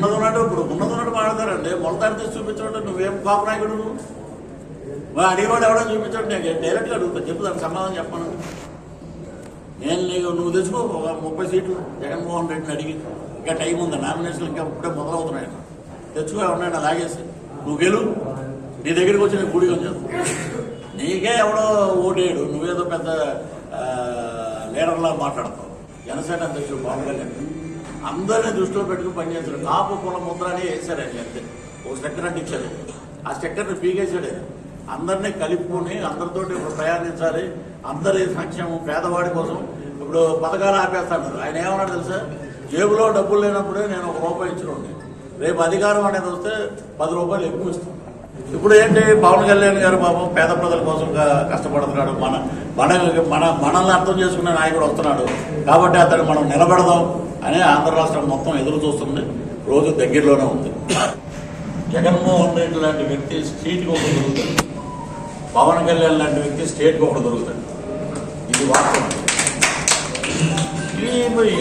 ఉన్నది ఉన్నట్టు ఇప్పుడు ఉన్నది ఉన్నట్టు మాట్లాడతారండి. మొలతాడు తీసి చూపించమంటే నువ్వేం పాపనాయకుడు నువ్వు? అడిగేవాడు ఎవడో చూపించండి. నేను డైరెక్ట్గా అడుగుతా. చెప్పు దానికి సమాధానం చెప్పను. నేను నీకు నువ్వు తెచ్చుకో. ఒక ముప్పై సీట్లు. జగన్మోహన్ రెడ్డిని అడిగి. ఇంకా టైం ఉంది? నామినేషన్ ఇంకా ఇప్పుడే మొదలవుతున్నాయి. తెచ్చుకో ఉన్నాడు లాగేసి. నువ్వు గెలు. నీ దగ్గరికి వచ్చి నేను గుడిగా చేస్తాను నీకే ఎవడో ఓటేయడు. నువ్వేదో పెద్ద లీడర్లా మాట్లాడతావు. జనసేన అధ్యక్షుడు పవన్ కళ్యాణ్. అందరినీ దృష్టిలో పెట్టుకుని పనిచేస్తారు కాపు కుల ముద్ర అని వేశారు అంతే. ఒక స్టెక్కర్ అంటించారు ఆ స్టెక్కర్ని పీకేశాడు అందరినీ కలుపుకొని అందరితోటి ఇప్పుడు ప్రయాణించాలి. అందరి సంక్షేమం పేదవాడి కోసం ఇప్పుడు పథకాలు ఆపేస్తాడు ఆయన ఏమన్నాడు తెలుసా? జేబులో డబ్బులు లేనప్పుడే నేను ఒక రూపాయి ఇచ్చినండి రేపు అధికారం అనేది వస్తే పది రూపాయలు ఎక్కువ ఇస్తాను ఇప్పుడు ఏంటి? పవన్ కళ్యాణ్ గారు పాపం పేద ప్రజల కోసం కష్టపడుతున్నాడు. మన మన మన మనల్ని అర్థం చేసుకునే నాయకుడు వస్తున్నాడు. కాబట్టి అతను మనం నిలబడదాం. అనే ఆంధ్ర రాష్ట్రం మొత్తం ఎదురు చూస్తుంది. రోజు దగ్గరలోనే ఉంది. జగన్మోహన్ రెడ్డి లాంటి వ్యక్తి స్ట్రీట్కి ఒకటి దొరుకుతాడు. పవన్ కళ్యాణ్ లాంటి వ్యక్తి స్టేట్కి ఒకటి దొరుకుతాడు. ఇది వాస్తవం.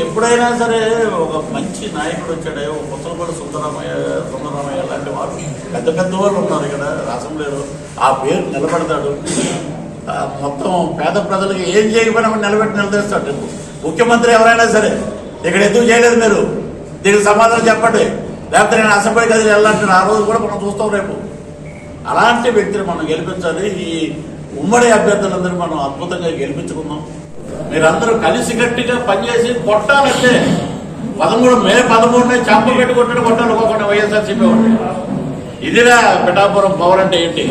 ఎప్పుడైనా సరే ఒక మంచి నాయకుడు వచ్చాడే ఒక పుస్తకపల్లి సుందరమయ్య సుందరమయ్య లాంటి వారు పెద్ద పెద్ద వాళ్ళు ఉన్నారు ఇక్కడ అసెంబ్లీలో ఆ పేరు నిలబెడతాడు. మొత్తం పేద ప్రజలకు ఏం చేయకపోయినా నిలబెట్టి నిలదీస్తాడు. ముఖ్యమంత్రి ఎవరైనా సరే ఇక్కడ ఎందుకు చేయలేదు మీరు? దీనికి సమాధానం చెప్పండి. లేకపోతే నేను అసెంబ్లీ గదిలో వెళ్ళాలంటే ఆ రోజు కూడా మనం చూస్తాం రేపు. అలాంటి వ్యక్తిని మనం గెలిపించాలి. ఈ ఉమ్మడి అభ్యర్థులందరూ మనం అద్భుతంగా గెలిపించుకుందాం. మీరందరూ కలిసి గట్టిగా పనిచేసి కొట్టాలంటే పదమూడు మే పదమూడునే చంప పెట్టి కొట్టడం కొట్టాలి. ఒక్కొక్కటి వైఎస్ఆర్సీపీ ఒకటి. ఇదిరా పిఠాపురం పవర్ అంటే ఏంటి?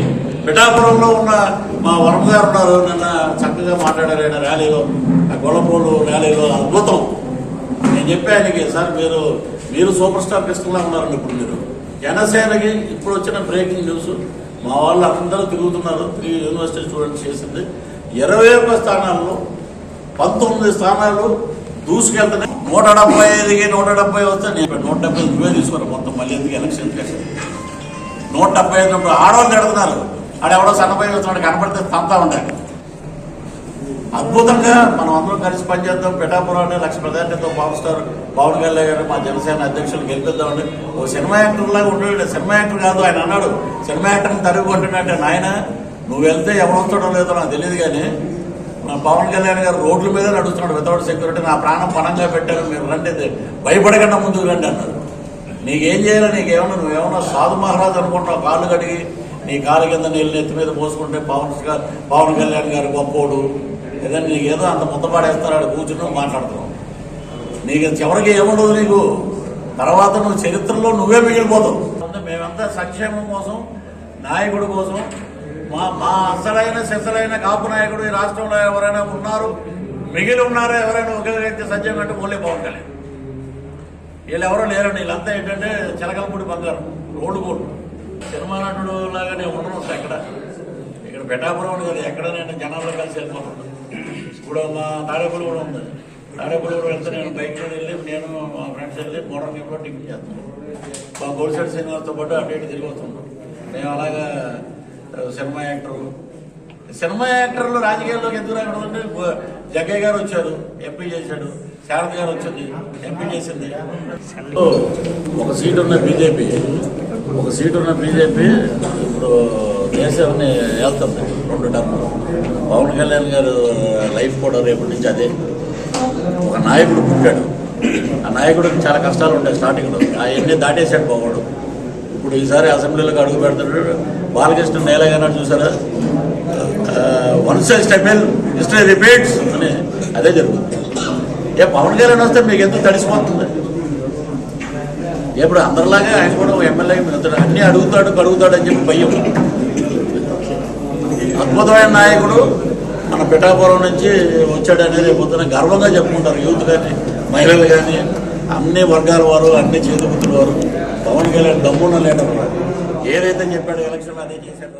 పిఠాపురంలో ఉన్న మా వరమ గారు ఉన్నారు. నిన్న చక్కగా మాట్లాడారు. ఆయన ర్యాలీలో ఆ గొల్లపూలు ర్యాలీలో అద్భుతం. నేను చెప్పానికి సార్ మీరు మీరు సూపర్ స్టార్ కృష్ణలా ఉన్నారు ఇప్పుడు మీరు. జనసేనకి ఇప్పుడు వచ్చిన బ్రేకింగ్ న్యూస్ మా వాళ్ళు అందరూ తిరుగుతున్నారు. త్రీ యూనివర్సిటీ స్టూడెంట్స్ చేసింది. ఇరవై ఒక్క స్థానాల్లో పంతొమ్మిది స్థానాలు దూసుకెళ్తున్నాయి నూట డెబ్బై ఐదుకి నూట డెబ్బై వస్తే నేను నూట డెబ్బై నువ్వే తీసుకురా మొత్తం మళ్ళీ ఎందుకు ఎలక్షన్ నూట డెబ్బై ఐదు ఆడవాళ్ళు ఎడుతున్నారు ఆడెవడో సన్నపై వస్తున్నాడు కనపడితే తంతా ఉంటాడు అద్భుతంగా మనం అందరం కలిసి పనిచేద్దాం. పిఠాపురాన్ని లక్ష ప్రధానితో పవర్ స్టార్ పవన్ కళ్యాణ్ గారు మా జనసేన అధ్యక్షులు గెలిపిద్దామండి. ఓ సినిమా యాక్టర్ లాగా ఉండడు సినిమా యాక్టర్ కాదు ఆయన అన్నాడు సినిమా యాక్టర్ని తరుగు నాయన నువ్వు వెళ్తే ఎవరొస్తాడో లేదో నాకు తెలియదు కానీ పవన్ కళ్యాణ్ గారు రోడ్ల మీద నడుస్తున్నాడు వితౌట్ సెక్యూరిటీ. నా ప్రాణం పణంగా పెట్టాను మీరు రండి భయపడకుండా ముందుకు రండి అన్నారు నీకేం చేయాలి? నీకేమన్నా నువ్వేమన్నా సాధు మహారాజు అనుకుంటావు కాళ్ళు కడిగి నీ కాలు కింద నీళ్ళు నెత్తి మీద పోసుకుంటే పవన్ పవన్ కళ్యాణ్ గారు గొప్పోడు. ఏదో నీకు ఏదో అంత ముద్దపాడేస్తారు ఆడ కూర్చుని మాట్లాడుతున్నావు. నీకు చివరికి ఏముండదు నీకు? తర్వాత నువ్వు చరిత్రలో నువ్వే మిగిలిపోతావు. అంటే మేమంతా సంక్షేమం కోసం నాయకుడి కోసం మా మా అసలైన శసలైన కాపు నాయకుడు ఈ రాష్ట్రంలో ఎవరైనా ఉన్నారు మిగిలి ఉన్నారో ఎవరైనా ఒకే వ్యక్తి సత్యం అంటే ఓన్లీ పవన్ కళ్యాణ్. వీళ్ళు లేరండి. వీళ్ళంతా ఏంటంటే చిలకలపూడి బంగారం రోడ్డు కోళ్ళు సినిమా నటుడు లాగానే ఉండను ఎక్కడ ఇక్కడ పెట్టాపురం ఉంది కదా ఎక్కడ నేను జనాల్లో కలిసి వెళ్ళిపోతున్నాను ఇప్పుడు మా తాడేపల్లి కూడా ఉంది. తాడేపల్లి కూడా వెళ్తే నేను బైక్ మీద వెళ్ళి నేను మా ఫ్రెండ్స్ వెళ్ళి మోడల్ గేమ్లో టికెట్ చేస్తాను. మా గోల్సెట్ సినిమాతో పాటు అటు ఇటు తిరిగి వస్తున్నాం మేము అలాగా సినిమా యాక్టర్. సినిమా యాక్టర్లు రాజకీయాల్లోకి ఎందుకు రాకూడదంటే జగ్గయ్య గారు వచ్చారు ఎంపీ చేశాడు శారద గారు వచ్చింది ఎంపీ చేసింది. ఒక సీట్ ఉన్న బీజేపీ ఒక సీట్ ఉన్న బీజేపీ ఇప్పుడు దేశాన్ని వెళ్తుంది రెండు డబ్బులు. పవన్ కళ్యాణ్ గారు లైఫ్ కూడా రేపటి నుంచి అదే. ఒక నాయకుడు పుట్టాడు. ఆ నాయకుడికి చాలా కష్టాలు ఉంటాయి స్టార్టింగ్లో. అవన్నీ దాటేశాడు పోవాడు ఇప్పుడు ఈసారి అసెంబ్లీలోకి అడుగు పెడుతున్నాడు. బాలకృష్ణ నేలగానే చూసారా? One size staple history repeats అని అదే జరుగుతుంది. ఏ పవన్ కళ్యాణ్ వస్తే మీకు ఎందుకు తడిసిపోతుంది? ఇప్పుడు అందరిలాగా ఆయన కూడా ఎమ్మెల్యే అన్ని అడుగుతాడు కడుగుతాడు అని చెప్పి భయం. అద్భుతమైన నాయకుడు. మన పిఠాపురం నుంచి వచ్చాడు అనేది పొద్దున గర్వంగా చెప్పుకుంటారు యూత్ కానీ మహిళలు కానీ అన్ని వర్గాల వారు అన్ని చేతిపుత్రుల వారు. పవన్ కళ్యాణ్ దమ్మున లేడం ఏదైతే చెప్పాడు ఎలక్షన్లో అదే చేశాడు